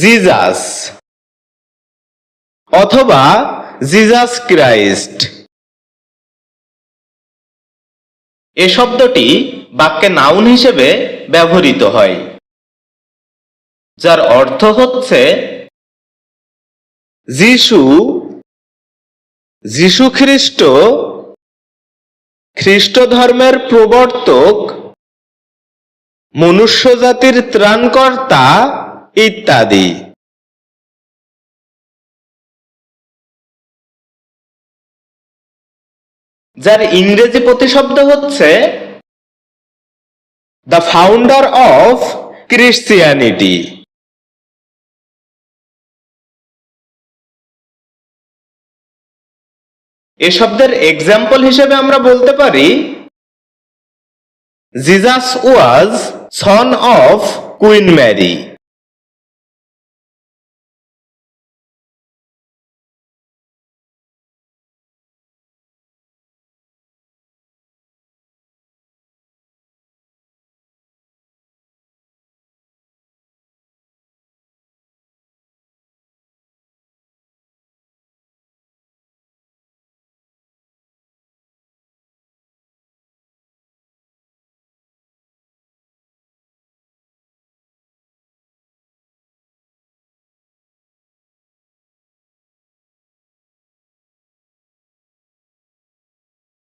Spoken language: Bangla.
জিজাস অথবা জিজাস ক্রাইস্ট এ শব্দটি বাক্যে নাউন হিসেবে ব্যবহৃত হয়, যার অর্থ হচ্ছে যিশু যিশু খ্রিস্ট খ্রিস্ট ধর্মের প্রবর্তক, মনুষ্য জাতির ত্রাণকর্তা ইত্যাদি। যার ইংরেজি প্রতিশব্দ হচ্ছে দ্য ফাউন্ডার অফ ক্রিশ্চিয়ানিটি এ শব্দের এক্সাম্পল হিসেবে আমরা বলতে পারি Jesus was son of queen Mary